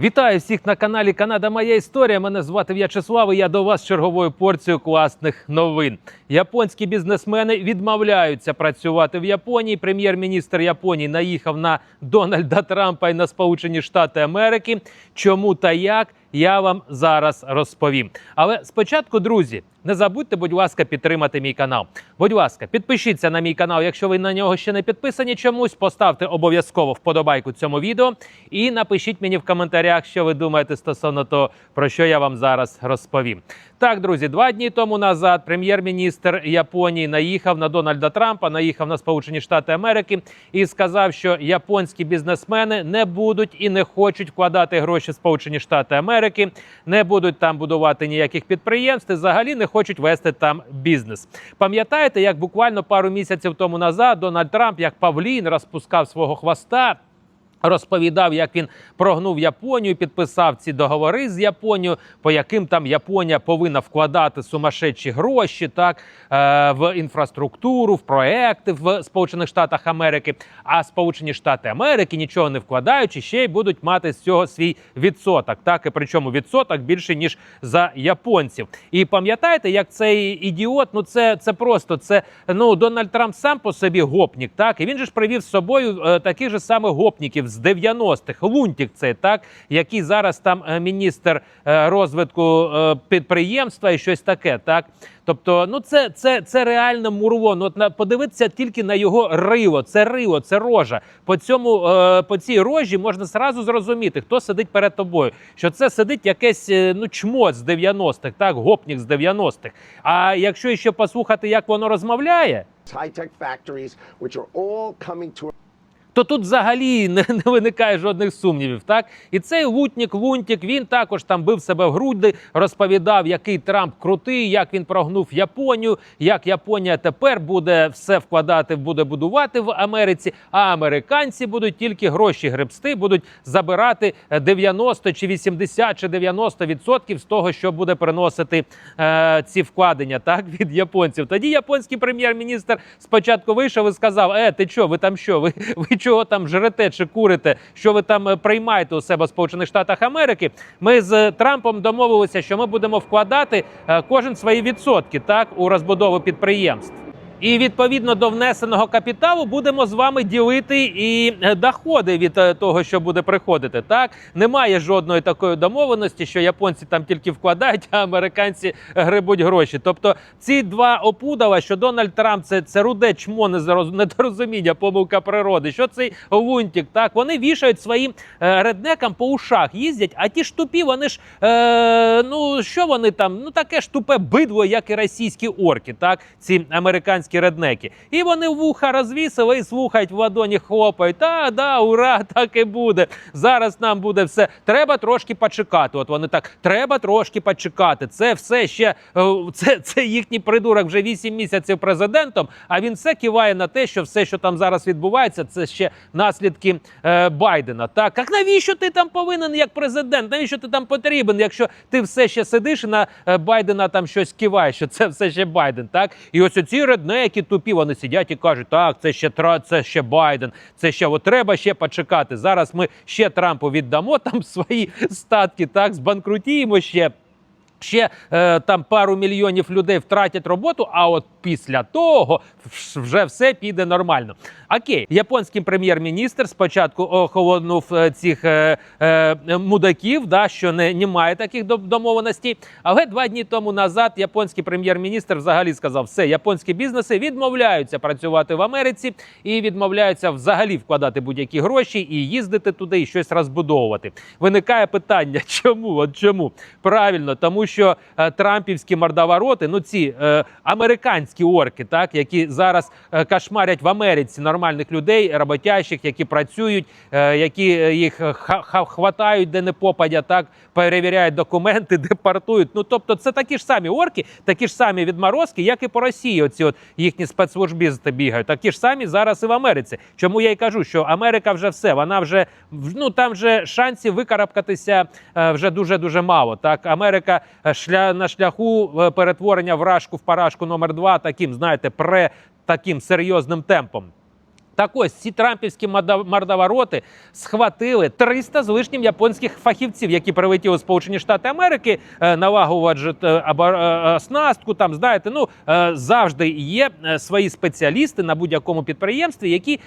Вітаю всіх на каналі Канада Моя Історія. Мене звати В'ячеслав. і Я до вас черговою порцією класних новин. Японські бізнесмени відмовляються працювати в Японії. Прем'єр-міністр Японії наїхав на Дональда Трампа і на Сполучені Штати Америки. Чому та як я вам зараз розповім. Але спочатку, друзі, не забудьте, будь ласка, підтримати мій канал. Будь ласка, підпишіться на мій канал, якщо ви на нього ще не підписані чомусь. Поставте обов'язково вподобайку цьому відео і напишіть мені в коментарях, що ви думаєте стосовно того, про що я вам зараз розповім. Так, друзі, два дні тому назад прем'єр-міністр Японії наїхав на Дональда Трампа, наїхав на Сполучені Штати Америки і сказав, що японські бізнесмени не будуть і не хочуть вкладати гроші в Сполучені Штати Америки, не будуть там будувати ніяких підприємств, і взагалі не хочуть вести там бізнес. Пам'ятаєте, як буквально пару місяців тому назад Дональд Трамп, як Павлін, розпускав свого хвоста. Розповідав, як він прогнув Японію, підписав ці договори з Японією, по яким там Японія повинна вкладати сумасшедші гроші, так е, в інфраструктуру, в проекти в Сполучених Штатах Америки. А Сполучені Штати Америки, нічого не вкладаючи, ще й будуть мати з цього свій відсоток. Так і причому відсоток більше ніж за японців. І пам'ятаєте, як цей ідіот? Ну це це просто це ну Дональд Трамп сам по собі гопнік. Так і він же ж привів з собою е, таких же самих гопніків з 90-х. Лунтік це так, який зараз там е, міністр е, розвитку е, підприємства і щось таке. Так, тобто, ну це це, це мурло. Ну, от на подивитися тільки на його риво. Це риво, це рожа. По цьому е, по цій рожі можна зразу зрозуміти, хто сидить перед тобою. Що це сидить якесь ну чмо з 90-х, так, гопнік з 90-х. А якщо ще послухати, як воно розмовляє. high-tech factories, which are all coming to то тут взагалі не, не виникає жодних сумнівів. Так і цей лутнік Лунтік він також там бив себе в груди, розповідав, який Трамп крутий, як він прогнув Японію, як Японія тепер буде все вкладати, буде будувати в Америці. А американці будуть тільки гроші гребсти, будуть забирати 90 чи 80 чи 90 відсотків з того, що буде приносити е, ці вкладення, так від японців. Тоді японський прем'єр-міністр спочатку вийшов і сказав: Е, ти що, ви там що? Ви, ви чого там жрете чи курите? Що ви там е, приймаєте у себе в Сполучених Штатах Америки? Ми з Трампом домовилися, що ми будемо вкладати е, кожен свої відсотки так у розбудову підприємств. І відповідно до внесеного капіталу будемо з вами ділити і е, доходи від е, того, що буде приходити. Так немає жодної такої домовленості, що японці там тільки вкладають, а американці грибуть гроші. Тобто ці два опудала, що Дональд Трамп це, це руде чмо недорозуміння, помилка природи. Що цей лунтік, так вони вішають своїм е, реднекам по ушах, їздять. А ті ж тупі, вони ж е, ну що вони там? Ну таке ж тупе бидло, як і російські орки, так ці американські реднеки. І вони вуха розвісили і слухають в ладоні, хлопають. Та да, ура, так і буде. Зараз нам буде все. Треба трошки почекати. От вони так, треба трошки почекати. Це все ще е, це, це їхній придурок вже 8 місяців президентом. А він все киває на те, що все, що там зараз відбувається, це ще наслідки е, Байдена. Так, як навіщо ти там повинен як президент? Навіщо ти там потрібен, якщо ти все ще сидиш і на е, Байдена там щось киваєш, що це все ще Байден? Так, і ось оці реднеки тупі, вони сидять і кажуть, так, це ще Тра, це ще Байден, це ще от треба ще почекати. Зараз ми ще Трампу віддамо там свої статки, так збанкрутіємо ще. Ще е, там пару мільйонів людей втратять роботу, а от після того вже все піде нормально. Окей, японський прем'єр-міністр спочатку охолонув е, цих е, е, мудаків, да, що не, немає таких домовленостей. Але два дні тому назад японський прем'єр-міністр взагалі сказав: все, японські бізнеси відмовляються працювати в Америці і відмовляються взагалі вкладати будь-які гроші і їздити туди і щось розбудовувати. Виникає питання, чому? От чому? Правильно, тому що е, трампівські мордовороти, ну ці е, американські орки, так які зараз е, кошмарять в Америці нормальних людей, роботящих, які працюють, е, які е, їх хватають де не попадя, так перевіряють документи, депортують. Ну тобто, це такі ж самі орки, такі ж самі відморозки, як і по Росії. Оці от їхні спецслужбісти бігають. Такі ж самі зараз і в Америці. Чому я й кажу, що Америка вже все, вона вже ну там вже шансів викарабкатися вже дуже дуже мало. Так, Америка шля на шляху е, перетворення вражку в парашку номер два таким, знаєте, пре таким серйозним темпом. Так ось ці трампівські мордовороти схватили 300 з лишнім японських фахівців, які прилетіли в Сполучені Штати Америки, е, налагоджувати е, е, оснастку. Там знаєте, ну завжди є свої спеціалісти на будь-якому підприємстві, які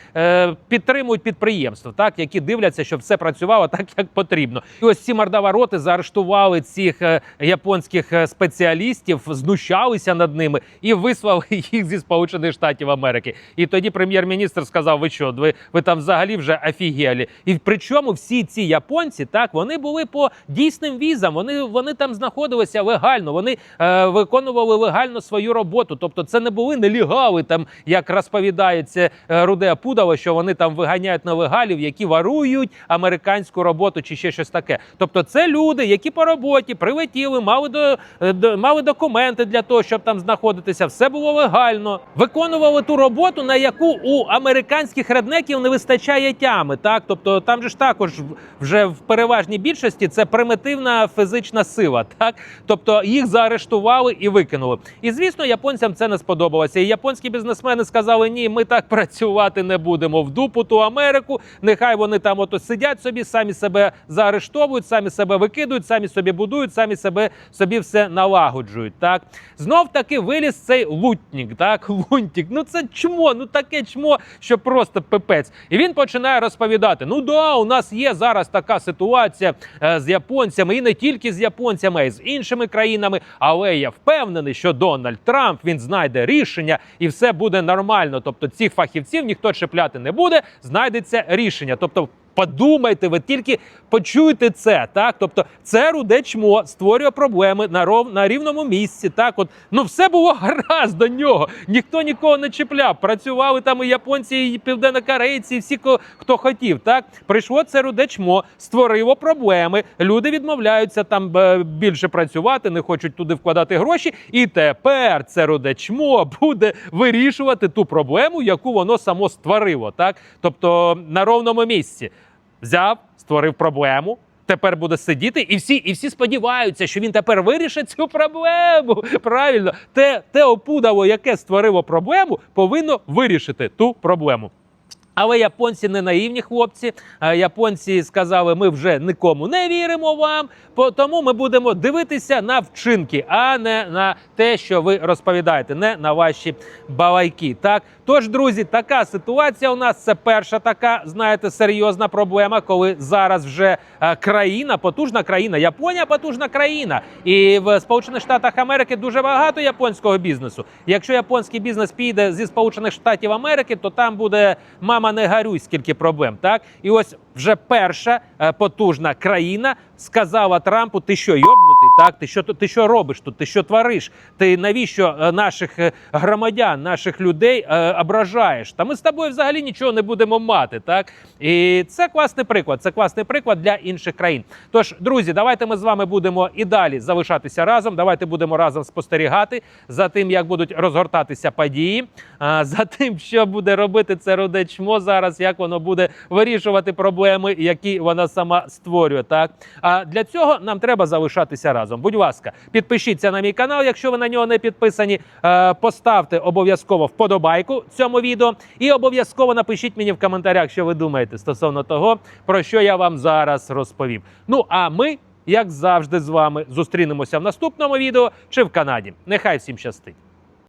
підтримують підприємство, так які дивляться, щоб все працювало так, як потрібно. І ось ці мордовороти заарештували цих японських спеціалістів, знущалися над ними і вислали їх зі Сполучених Штатів Америки. І тоді прем'єр-міністр сказав: Ви що, ви, ви там взагалі вже офігели? І причому всі ці японці, так вони були по дійсним візам. Вони, вони там знаходилися легально, вони е, виконували легально свою роботу. Тобто, це не були нелегали, там як розповідається е, Руде Пудало, що вони там виганяють нелегалів, які варують американську роботу чи ще щось таке. Тобто, це люди, які по роботі прилетіли, мали до, е, до мали документи для того, щоб там знаходитися. Все було легально. Виконували ту роботу, на яку у американських реднеків не вистачає тями. Так, тобто там же ж також вже в переважній більшості це примітивна фізична сила. Так, тобто їх заарештували і викинули. І звісно, японцям це не сподобалося. І японські бізнесмени сказали: ні, ми так працювати не будемо в дупу ту Америку. Нехай вони там ото сидять собі, самі себе заарештовують, самі себе викидують, самі собі будують, самі себе собі все налагоджують. Так знов таки виліз цей лутнік, так лунтік. Ну це чмо, ну таке чмо, що просто пипець. І він починає розповідати: ну да, у нас є зараз така ситуація е, з японцями, і не тільки з японцями, а й з іншими країнами. Але я впевнений, що Дональд Трамп він знайде рішення і все буде нормально. Тобто цих фахівців ніхто чіпляти не буде, знайдеться рішення. Тобто. Подумайте, ви тільки почуєте це, так? Тобто, це руде чмо створює проблеми на ров на рівному місці. Так, от ну все було гаразд до нього. Ніхто нікого не чіпляв. Працювали там і японці, і південнокорейці, і всі хто хотів. Так прийшло це руде чмо, створило проблеми. Люди відмовляються там е, більше працювати, не хочуть туди вкладати гроші. І тепер це руде чмо буде вирішувати ту проблему, яку воно само створило. Так, тобто на ровному місці взяв, створив проблему. Тепер буде сидіти, і всі, і всі сподіваються, що він тепер вирішить цю проблему. Правильно, те, те опудало, яке створило проблему, повинно вирішити ту проблему. Але японці не наївні хлопці. Е, Японці сказали, ми вже нікому не віримо вам, тому ми будемо дивитися на вчинки, а не на те, що ви розповідаєте, не на ваші балайки. Так, тож, друзі, така ситуація у нас це перша така, знаєте, серйозна проблема, коли зараз вже е, країна, потужна країна, Японія потужна країна, і в Сполучених Штатах Америки дуже багато японського бізнесу. Якщо японський бізнес піде зі Сполучених Штатів Америки, то там буде мама не гарюй, скільки проблем. Так і ось вже перша е, потужна країна сказала Трампу: ти що, йобнутий? Так, ти що ти що робиш тут? Ти що твориш? Ти навіщо е, наших е, громадян, наших людей е, ображаєш? Та ми з тобою взагалі нічого не будемо мати. Так і це класний приклад. Це класний приклад для інших країн. Тож, друзі, давайте ми з вами будемо і далі залишатися разом. Давайте будемо разом спостерігати за тим, як будуть розгортатися події, за тим, що буде робити це руде чмо зараз, як воно буде вирішувати проблеми, які вона сама створює. Так а для цього нам треба залишатися разом. Будь ласка, підпишіться на мій канал, якщо ви на нього не підписані. Е, Поставте обов'язково вподобайку цьому відео, і обов'язково напишіть мені в коментарях, що ви думаєте стосовно того, про що я вам зараз розповів. Ну а ми, як завжди, з вами зустрінемося в наступному відео чи в Канаді. Нехай всім щастить.